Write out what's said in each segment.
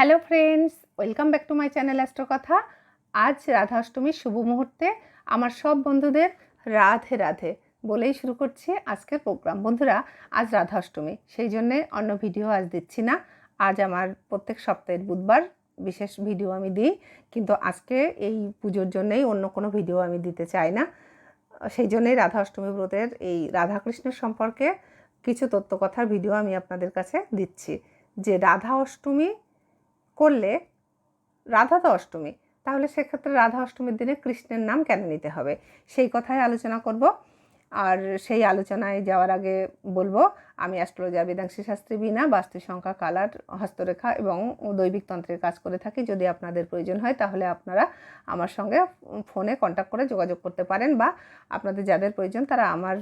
Hello friends welcome back to my channel Astro কথা আজ রাধা অষ্টমীর শুভ মুহূর্তে আমার সব বন্ধুদের রাধে রাধে বলেই শুরু করছি আজকের প্রোগ্রাম বন্ধুরা, আজ রাধা অষ্টমী সেই জন্যে অন্য ভিডিও আজ দিচ্ছি না। আজ আমার প্রত্যেক সপ্তাহের বুধবার বিশেষ ভিডিও আমি দিই, কিন্তু আজকে এই পুজোর জন্যেই অন্য কোনো ভিডিও আমি দিতে চাই না। সেই জন্যই রাধা অষ্টমী ব্রতের এই রাধাকৃষ্ণের সম্পর্কে কিছু তথ্যকথার ভিডিও আমি আপনাদের কাছে দিচ্ছি। যে রাধা অষ্টমী করলে রাধা তো অষ্টমী, তাহলে সেক্ষেত্রে রাধা অষ্টমীর দিনে কৃষ্ণের নাম কেন নিতে হবে? সেই কথাই আলোচনা করব। আর সেই আলোচনায় যাওয়ার আগে বলব, আমি অ্যাস্ট্রোলজার বেদাংশী শাস্ত্রী বিনা বাস্তু সংখ্যা, কালার, হস্তরেখা এবং দৈবিক তন্ত্রের কাজ করে থাকি। যদি আপনাদের প্রয়োজন হয়, তাহলে আপনারা আমার সঙ্গে ফোনে কন্ট্যাক্ট করে যোগাযোগ করতে পারেন বা আপনাদের যাদের প্রয়োজন, তারা আমার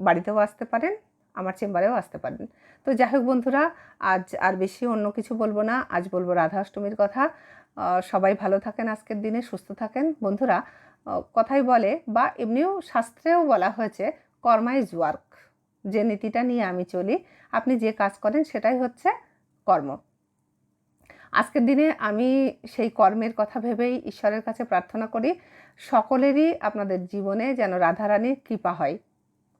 বাড়িতেও আসতে পারেন। আমার চেম্বারেও আসতে পারেন তো যাই হোক বন্ধুরা, আজ আর বেশি অন্য কিছু বলব না। আজ বলব রাধা অষ্টমীর কথা সবাই ভালো থাকেন আজকের দিনে, সুস্থ থাকেন। বন্ধুরা কথাই বলে বা এমনিও শাস্ত্রেও বলা হয়েছে কর্মাইজ ওয়ার্ক। যে নীতিটা নিয়ে আমি চলি, আপনি যে কাজ করেন সেটাই হচ্ছে কর্ম। আজকের দিনে আমি সেই কর্মের কথা ভেবেই ঈশ্বরের কাছে প্রার্থনা করি, সকলেরই আপনাদের জীবনে যেন রাধারানীর কৃপা হয়।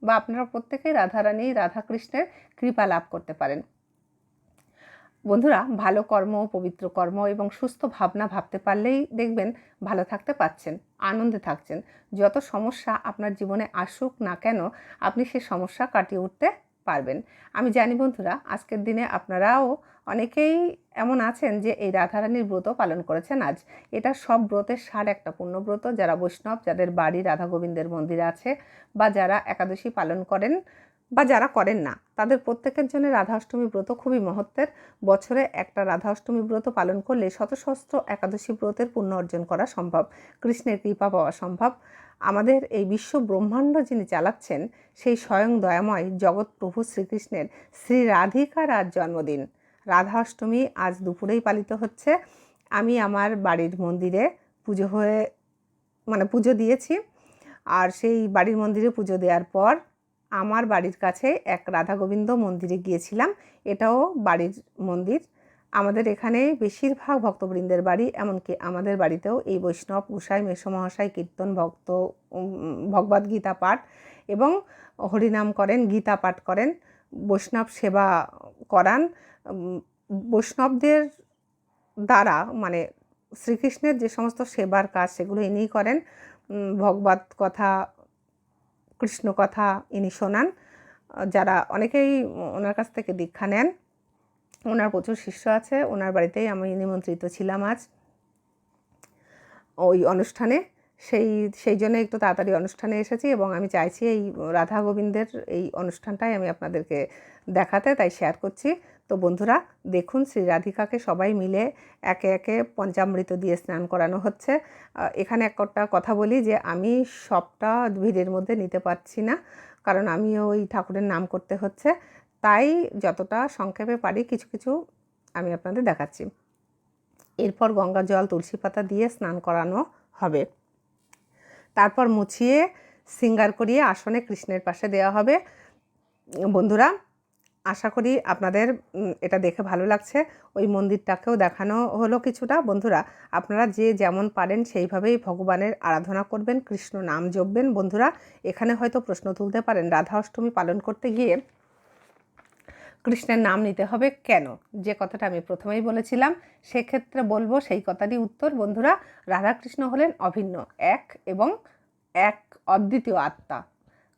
বা আপনারা প্রত্যেকেই রাধারানী, রাধাকৃষ্ণের কৃপা লাভ করতে পারেন। বন্ধুরা, ভালো কর্ম, পবিত্র কর্ম এবং সুস্থ ভাবনা ভাবতে পারলেই দেখবেন ভালো থাকতে পাচ্ছেন, আনন্দে থাকছেন। যত সমস্যা আপনার জীবনে আসুক না কেন, আপনি সে সমস্যা কাটিয়ে উঠতে পারবেন। আমি জানি বন্ধুরা, আজকের দিনে আপনারাও অনেকেই এমন আছেন যে এই রাধারানীর ব্রত পালন করেছেন আজ। এটা সব ব্রতের সার একটা পূর্ণব্রত যারা বৈষ্ণব, যাদের বাড়ি রাধা গোবিন্দের মন্দির আছে বা যারা একাদশী পালন করেন বা যারা করেন না, তাদের প্রত্যেকের জন্য রাধা অষ্টমী ব্রত খুবই মহত্বের। বছরে একটা রাধা অষ্টমী ব্রত পালন করলে শত সহস্র একাদশী ব্রতের পুণ্য অর্জন করা সম্ভব। কৃষ্ণের কৃপা পাওয়া সম্ভব। আমাদের এই বিশ্ব ব্রহ্মাণ্ড যিনি চালাচ্ছেন, সেই স্বয়ং দয়াময় জগৎ প্রভু শ্রীকৃষ্ণের শ্রী রাধিকার আজ জন্মদিন। রাধা অষ্টমী আজ দুপুরেই পালিত হচ্ছে। আমি আমার বাড়ির মন্দিরে পুজো হয়ে মানে পুজো দিয়েছি। আর সেই বাড়ির মন্দিরে পুজো দেওয়ার পর আমার বাড়ির কাছে এক রাধা গোবিন্দ মন্দিরে গিয়েছিলাম। এটাও বাড়ির মন্দির। আমাদের এখানে বেশিরভাগ ভক্তবৃন্দের বাড়ি এমনকি আমাদের বাড়িতেও এই বৈষ্ণব গোসাই মেসমহাশয় কীর্তন ভক্ত উম, ভগবদ্ গীতা পাঠ এবং হরিনাম করেন গীতা পাঠ করেন বৈষ্ণব সেবা করান। বৈষ্ণবদের দ্বারা মানে শ্রীকৃষ্ণের যে সমস্ত সেবার কাজ সেগুলো ইনিই করেন। ভগবত কথা কৃষ্ণ কথা ইনি শোনান। যারা অনেকেই ওনার কাছ থেকে দীক্ষা নেন। ওনার প্রচুর শিষ্য আছে, ওনার বাড়িতেই আমি নিমন্ত্রিত ছিলাম আজ। ওই অনুষ্ঠানে, সেই সেই জন্য একটু তাড়াতাড়ি অনুষ্ঠানে এসেছি এবং আমি চাইছি এই রাধা গোবিন্দের এই অনুষ্ঠানটাই আমি আপনাদেরকে দেখাতে, তাই শেয়ার করছি। তো বন্ধুরা, দেখুন শ্রী রাধিকাকে সবাই মিলে একে একে পঞ্চামৃত দিয়ে স্নান করানো হচ্ছে। এখানে একটা কথা বলি যে, আমি সবটা ভিড়ের মধ্যে নিতে পারছি না, কারণ আমি ওই ঠাকুরের নাম করতে হচ্ছে। তাই যতটা সংক্ষেপে পারি কিছু কিছু আমি আপনাদের দেখাচ্ছি। এরপর গঙ্গা জল, তুলসী পাতা দিয়ে স্নান করানো হবে। তারপর মুছিয়ে সিঙ্গার করিয়ে আসনে কৃষ্ণের পাশে দেওয়া হবে। বন্ধুরা, আশা করি আপনাদের এটা দেখে ভালো লাগছে। ওই মন্দিরটাকেও দেখানো হলো কিছুটা। বন্ধুরা, আপনারা যে যেমন পারেন সেইভাবেই ভগবানের আরাধনা করবেন, কৃষ্ণ নাম জপবেন। বন্ধুরা, এখানে হয়তো প্রশ্ন তুলতে পারেন, রাধা অষ্টমী পালন করতে গিয়ে কৃষ্ণের নাম নিতে হবে কেন? যে কথাটা আমি প্রথমেই বলেছিলাম, সেক্ষেত্রে বলব সেই কথারই উত্তর। বন্ধুরা, রাধাকৃষ্ণ হলেন অভিন্ন, এক এবং এক অদ্বিতীয় আত্মা।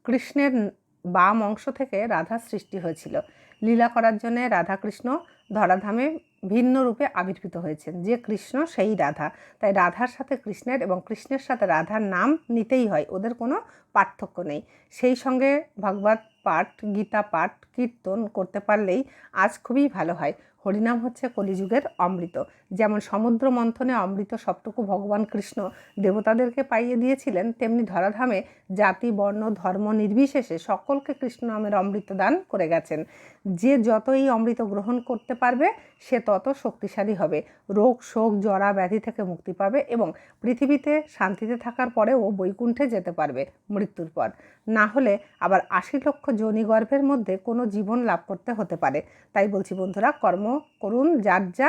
কৃষ্ণের বাম অংশ থেকে রাধা সৃষ্টি হয়েছিল। লীলা করার জন্য রাধাকৃষ্ণ ধরাধামে ভিন্ন রূপে আবির্ভূত হয়েছেন। যে কৃষ্ণ, সেই রাধা। তাই রাধার সাথে কৃষ্ণের এবং কৃষ্ণের সাথে রাধার নাম নিতেই হয়, ওদের কোনো পার্থক্য নেই। সেই সঙ্গে ভগবত পাঠ গীতা পাঠ কীর্তন করতে পারলেই আজ খুবই ভালো হয়। হরিনাম হচ্ছে কলিযুগের অমৃত। যেমন সমুদ্র মন্থনে অমৃত সবটুকু ভগবান কৃষ্ণ দেবতাদেরকে পাইয়ে দিয়েছিলেন, তেমনি ধরাধামে জাতি, বর্ণ, ধর্ম নির্বিশেষে সকলকে কৃষ্ণ নামের অমৃত দান করে গেছেন। যে যত এই অমৃত গ্রহণ করতে পারবে, সে তত শক্তিশালী হবে। রোগ, শোক, জরা, ব্যাধি থেকে মুক্তি পাবে এবং পৃথিবীতে শান্তিতে থাকার পরেও বৈকুণ্ঠে যেতে পারবে মৃত্যুর পর। না হলে আবার আশি লক্ষ যোনিগর্ভের মধ্যে কোনো জীবন লাভ করতে হতে পারে। তাই বলছি বন্ধুরা, কর্ম করুন, যার যা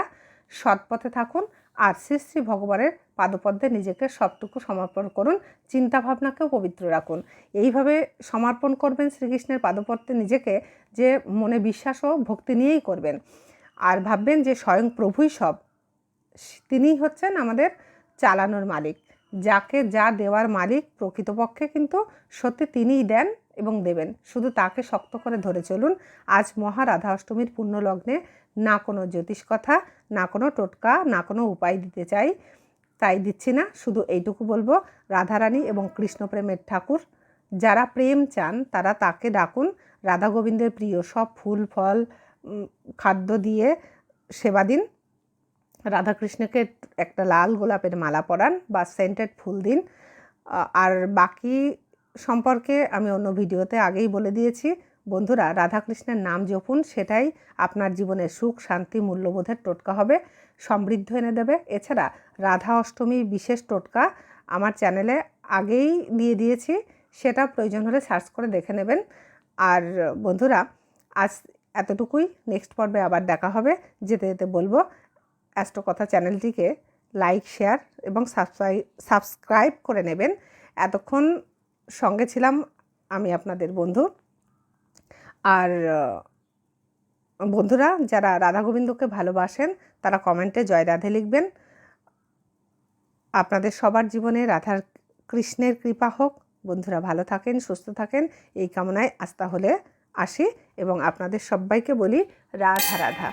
সৎপথে থাকুন আর শ্রী শ্রী ভগবানের পাদপদ্মে নিজেকে সবটুকু সমর্পণ করুন, চিন্তাভাবনাকেও পবিত্র রাখুন। এইভাবে সমর্পণ করবেন শ্রীকৃষ্ণের পাদপদ্মে নিজেকে যে মনে বিশ্বাস ও ভক্তি নিয়েই করবেন। আর ভাববেন যে স্বয়ং প্রভুই সব। তিনিই হচ্ছেন আমাদের চালানোর মালিক। যাকে যা দেওয়ার মালিক প্রকৃতপক্ষে কিন্তু সত্যি তিনিই দেন। এবং দেবেন। শুধু তাকে শক্ত করে ধরে চলুন। আজ মহারাধা অষ্টমীর পুণ্যলগ্নে না কোনো জ্যোতিষ কথা, না কোনো টোটকা, না কোনো উপায় দিতে চাই। তাই দিচ্ছি না, শুধু এইটুকু বলব। রাধারানী এবং কৃষ্ণপ্রেমের ঠাকুর, যারা প্রেম চান, তারা তাকে ডাকুন। রাধা গোবিন্দের প্রিয়, সব ফুল, ফল খাদ্য দিয়ে সেবা দিন। রাধাকৃষ্ণকে একটা লাল গোলাপের মালা পরান বা সেন্টেড ফুল দিন। আর বাকি সম্পর্কে আমি অন্য ভিডিওতে আগেই বলে দিয়েছি। বন্ধুরা, রাধাকৃষ্ণের নাম জপুন সেটাই আপনার জীবনে সুখ, শান্তি, মূল্যবোধের টোটকা হবে। সমৃদ্ধ এনে দেবে। এছাড়া রাধা অষ্টমী বিশেষ টোটকা আমার চ্যানেলে আগেই দিয়ে দিয়েছি। সেটা প্রয়োজন হলে সার্চ করে দেখে নেবেন। আর বন্ধুরা, আজ এতটুকুই। নেক্সট পর্বে আবার দেখা হবে। যেতে যেতে বলব, অ্যাস্ট্রো কথা চ্যানেলটিকে লাইক, শেয়ার এবং সাবস্ক্রাইব সাবস্ক্রাইব করে নেবেন। এতক্ষণ সঙ্গে ছিলাম আমি আপনাদের বন্ধু। আর বন্ধুরা যারা রাধা গোবিন্দকে ভালোবাসেন, তারা কমেন্টে জয় রাধে লিখবেন। আপনাদের সবার জীবনে রাধার কৃষ্ণের কৃপা হোক। বন্ধুরা ভালো থাকেন, সুস্থ থাকেন, এই কামনায় আজ হলে আসি এবং আপনাদের সবাইকে বলি রাধা রাধা।